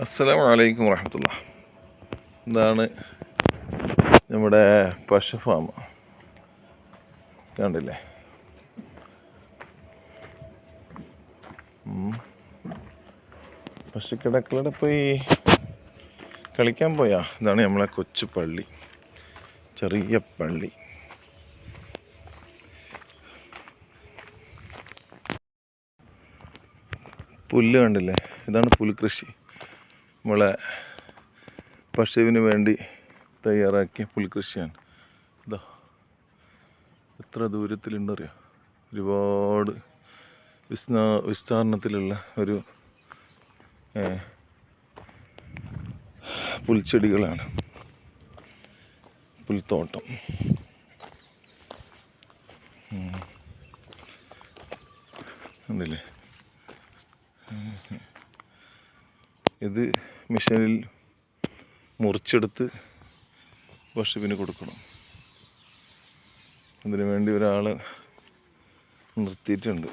അസ്സലാമു വലൈക്കും വറഹമത്തുള്ള ഇതാണ് നമ്മുടെ പശു ഫാം. കണ്ടില്ലേ. പശുക്കിടക്കളുടെ പോയി കളിക്കാൻ പോയാ? ഇതാണ് നമ്മളെ കൊച്ചു പള്ളി. ചെറിയ പള്ളി. പുല്ല് കണ്ടില്ലേ? ഇതാണ് പുൽകൃഷി. നമ്മളെ പശുവിന് വേണ്ടി തയ്യാറാക്കിയ പുൽകൃഷിയാണ്. ഇതാ എത്ര ദൂരത്തിലുണ്ടറിയോ? ഒരുപാട് വിസ്താ വിസ്താരണത്തിലുള്ള ഒരു പുൽച്ചെടികളാണ്. പുൽത്തോട്ടം. ഉം. ഇത് മിഷനിൽ മുറിച്ചെടുത്ത് പശുവിന് കൊടുക്കണം അതിനു വേണ്ടി ഒരാളെ നിർത്തിയിട്ടുണ്ട്.